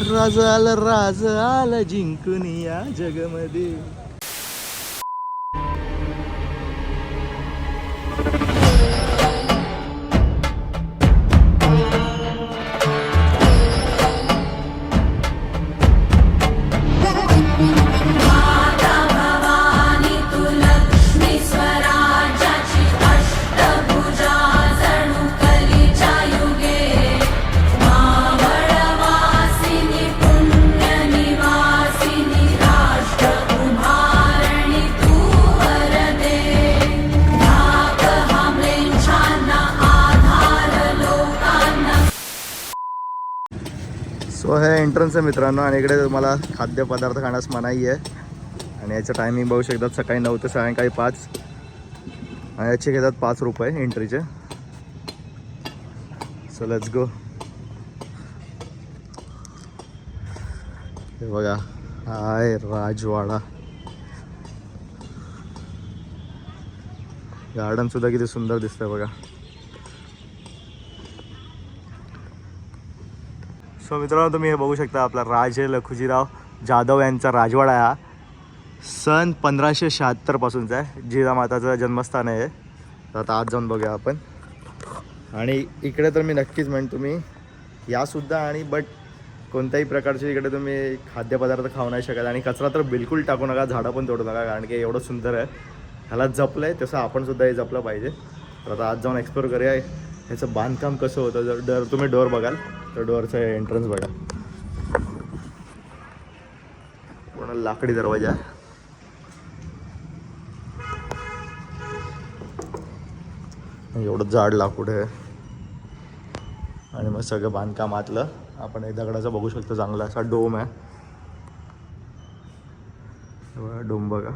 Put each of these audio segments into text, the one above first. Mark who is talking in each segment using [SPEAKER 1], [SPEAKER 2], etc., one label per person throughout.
[SPEAKER 1] राज आलं राज आलं जिंकून या जगमध्ये. सो हे एंट्रन्स आहे मित्रांनो आणि इकडे तुम्हाला खाद्यपदार्थ खाण्यास मनाई आहे. आणि याचं टायमिंग बघू शकतात सकाळी नऊ ते सायंकाळी पाच. आणि याचे घेतात पाच रुपये एंट्रीचे सो लेट्स गो हे बघा हाय राजवाडा. गार्डन सुद्धा किती सुंदर दिसतंय बघा. सो मित्रांनो तुम्ही हे बघू शकता आपला राजे लखुजीराव जाधव यांचा राजवाडा हा सन पंधराशे शहात्तरपासूनचा आहे. जिजामाताचं जन्मस्थान आहे तर आता आज जाऊन बघूया आपण. आणि इकडे तर मी नक्कीच म्हणेन तुम्ही यासुद्धा आणि बट कोणत्याही प्रकारचे इकडे तुम्ही खाद्यपदार्थ खाऊ नाही शकत आणि कचरा तर बिलकुल टाकू नका झाडं पण तोडू नका कारण की एवढं सुंदर आहे. ह्याला जपलं आहे तसं आपणसुद्धा हे जपलं पाहिजे. तर आता आज जाऊन एक्सप्लोर करूया ह्याचं बांधकाम कसं होतं? जर डर तुम्ही डोअर बघाल तर डोअरचं एंट्रन्स बघा. पूर्ण लाकडी दरवाजा. आहे एवढं जाड लाकूड आहे. आणि मग सगळं बांधकाम आतलं. आपण एक दगडाचं बघू शकतो चांगला असा डोम आहे. डोम बघा.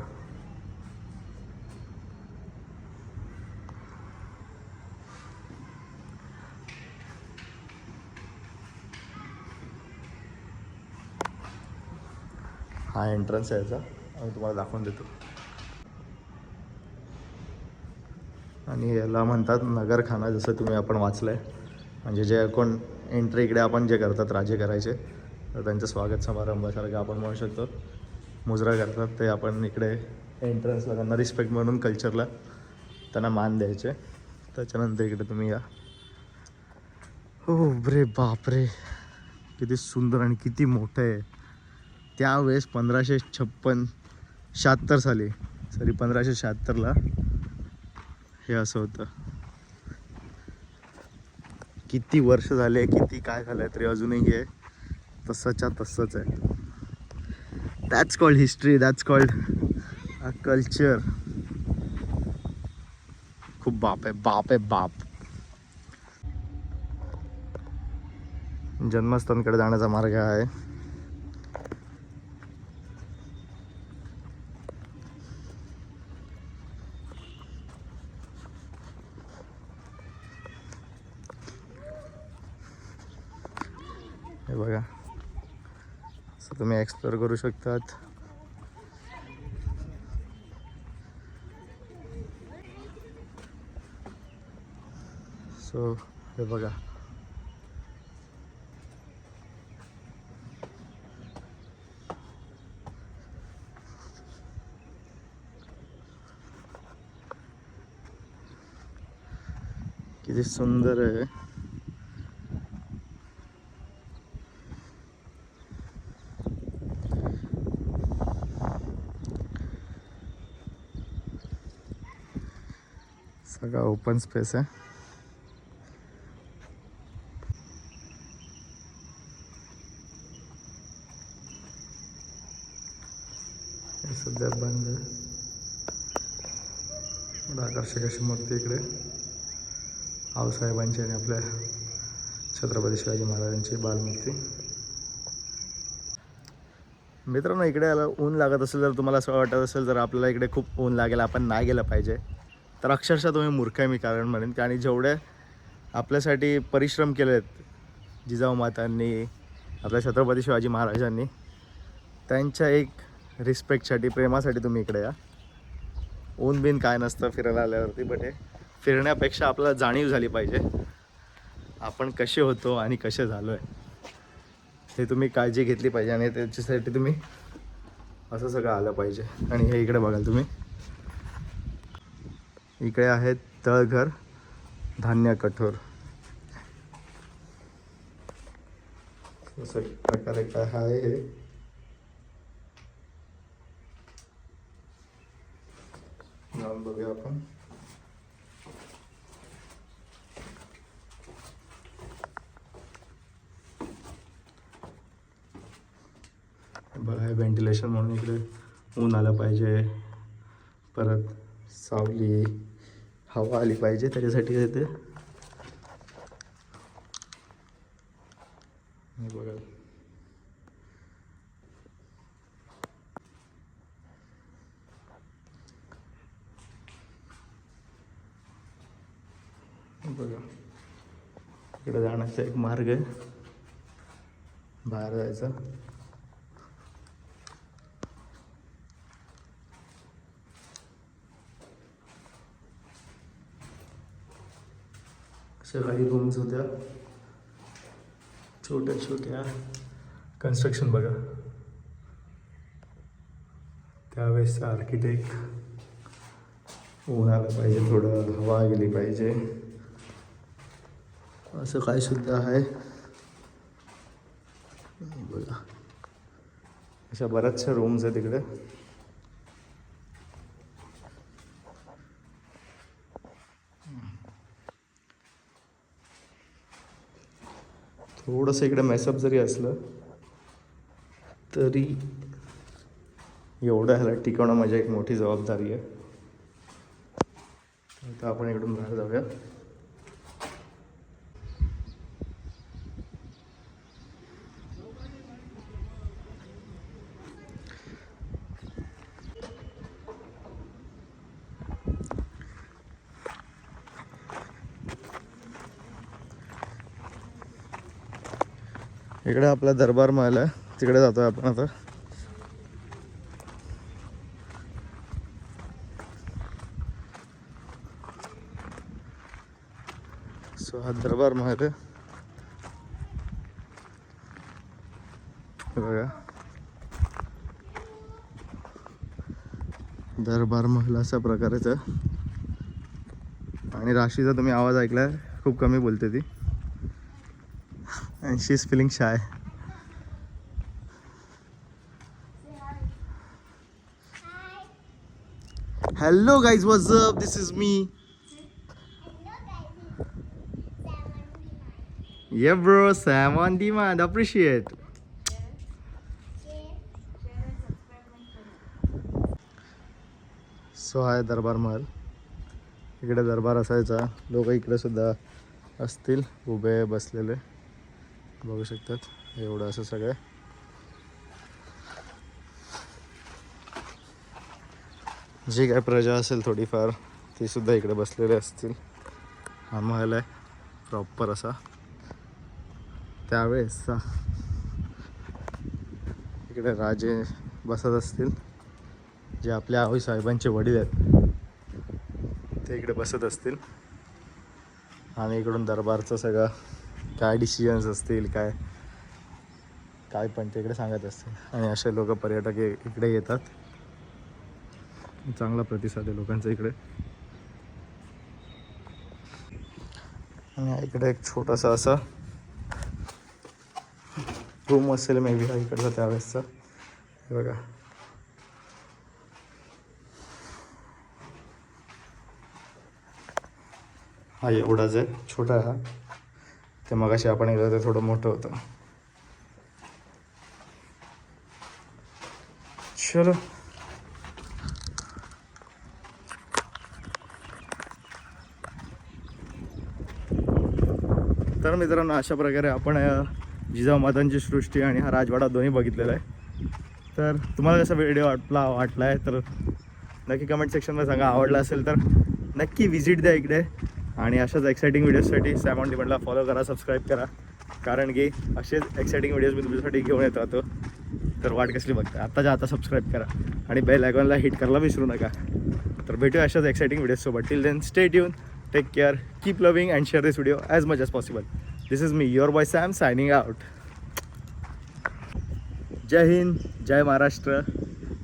[SPEAKER 1] हा एंट्रन्स आहे याचा. आम्ही तुम्हाला दाखवून देतो. आणि याला म्हणतात नगरखाना जसं तुम्ही आपण वाचलं आहे म्हणजे जे कोण एंट्री इकडे आपण जे करतात राजे करायचे तर त्यांचं स्वागत समारंभासारखं आपण म्हणू शकतो. मुजरा करतात ते आपण इकडे एंट्रन्सला त्यांना रिस्पेक्ट म्हणून कल्चरला त्यांना मान द्यायचे. त्याच्यानंतर इकडे तुम्ही या. हो रे बापरे. किती सुंदर आणि किती मोठं आहे. त्यावेळेस पंधराशे छप्पन शहात्तर साली. सॉरी पंधराशे शहात्तरला हे असं होतं. किती वर्ष झाले किती काय झालंय तरी अजूनही हे तसंच्या तसंच आहे. That's called history that's called a culture खूप बाप आहे बाप आहे बाप. जन्मस्थानकडे जाण्याचा मार्ग आहे हे बघा असं तुम्ही एक्सप्लोअर करू शकतात. सो हे बघा. किती सुंदर आहे. सगळा ओपन स्पेस आहे. सध्या बंद आहे. आकर्षक अशी मूर्ती इकडे. आऊसाहेबांची आणि आपल्या छत्रपती शिवाजी महाराजांची बालमूर्ती. मित्रांनो इकडे आला ऊन लागत असेल तर तुम्हाला असं वाटत असेल तर आपल्याला इकडे खूप ऊन लागेल आपण नाही गेलं पाहिजे. तर अक्षरशः तुम्ही मूर्ख आहे मी कारण म्हणेन कारण आणि जेवढे आपल्यासाठी परिश्रम केले आहेत जिजाऊ मातांनी आपल्या छत्रपती शिवाजी महाराजांनी त्यांच्या एक रिस्पेक्टसाठी प्रेमासाठी तुम्ही इकडे या. ऊन बिन काय नसतं फिरायला आल्यावरती बट हे फिरण्यापेक्षा आपल्याला जाणीव झाली पाहिजे. आपण कसे होतो आणि कसे झालो आहे हे तुम्ही काळजी घेतली पाहिजे आणि त्याच्यासाठी तुम्ही असं सगळं आलं पाहिजे. आणि हे इकडे बघाल तुम्ही. इकडे आहेत तळघर धान्य कठोर. असं प्रकारे काय आहे हे. जाऊन बघूया आपण. बघा हे व्हेंटिलेशन म्हणून इकडे ऊन आलं पाहिजे. परत सावली. हवा आली पाहिजे त्याच्यासाठी हे ते? बघा. बघा. इकडे जाण्याचा एक मार्ग आहे. बाहेर जायचा. अशा काही रूम्स होत्या. छोट्या छोट्या कन्स्ट्रक्शन बघा. त्यावेळेसचा आर्किटेक्ट ऊन आलं पाहिजे थोडं हवा गेली पाहिजे. असं काय सुद्धा आहे. बघा. अशा बऱ्याचशा रूम्स आहेत तिकडे थोडंसं इकडे मेसअप जरी असलं तरी एवढं ह्याला टिकवणं माझी एक मोठी जबाबदारी आहे. आता आपण इकडून बाहेर जाऊया इकडे आपला दरबार महल आहे. तिकडे जातोय आपण आता. सो हा दरबार महल आहे. बघा. दरबार महल अशा प्रकारेचं आणि राशीचा तुम्ही आवाज ऐकलाय खूप कमी बोलते ती. And she's feeling shy. Hello guys, what's up? This is me. Yeah, bro, Sam on demand. Appreciate. So आहे दरबार महल इकडे दरबार असायचा लोक इकडे सुद्धा असतील उभे बसलेले बघू शकतात. एवढं असं सगळं. जी काय प्रजा असेल थोडीफार ती सुद्धा इकडे बसलेले असतील. हा महल आहे. प्रॉपर असा. त्यावेळेसचा इकडे राजे बसत असतील. जे आपल्या आई साहेबांचे वडील आहेत. ते इकडे बसत असतील. आणि इकडून दरबारचं सगळं काय डिसिजन्स असतील काय? काय पण ते इकडे सांगत असतील. आणि असे लोक पर्यटक इकडे येतात. चांगला प्रतिसाद आहे लोकांचा इकडे. आणि इकडे एक छोटासा असा रूम असेल मे बी हा इकडचा त्यावेळेसचा. बघा. हा एवढाच आहे. छोटा हा. ते मगाशी आपण गेलो ते थोडं मोठं होतं. चलो. तर मित्रांनो अशा प्रकारे आपण जिजाऊ मातांची सृष्टी आणि हा राजवाडा दोन्ही बघितलेला आहे. तर तुम्हाला कसा व्हिडिओ वाटला वाटला आहे तर नक्की कमेंट सेक्शनमध्ये सांगा. आवडला असेल तर नक्की व्हिजिट द्या इकडे. आणि अशाच एक्साइटिंग व्हिडिओजसाठी सॅमॉन डिमंडला फॉलो करा सबस्क्राईब करा. कारण की असेच एक्साइटिंग व्हिडिओज मी तुमच्यासाठी घेऊन येत राहतो. तर वाट कसली बघता? आत्ताच्या आता सबस्क्राईब करा. आणि बेल आयकॉनला हिट करायला विसरू नका. तर भेटूया अशाच exciting व्हिडिओजसोबत till then stay tuned take care keep loving and share this video as much as possible this is me your boy Sam signing out Jai Hind Jai Maharashtra.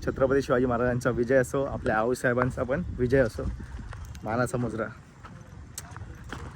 [SPEAKER 1] Chhatrapati Shivaji महाराजांचा विजय असो आपल्या आऊसाहेबांचा पण विजय असो. मानाचा मुजरा.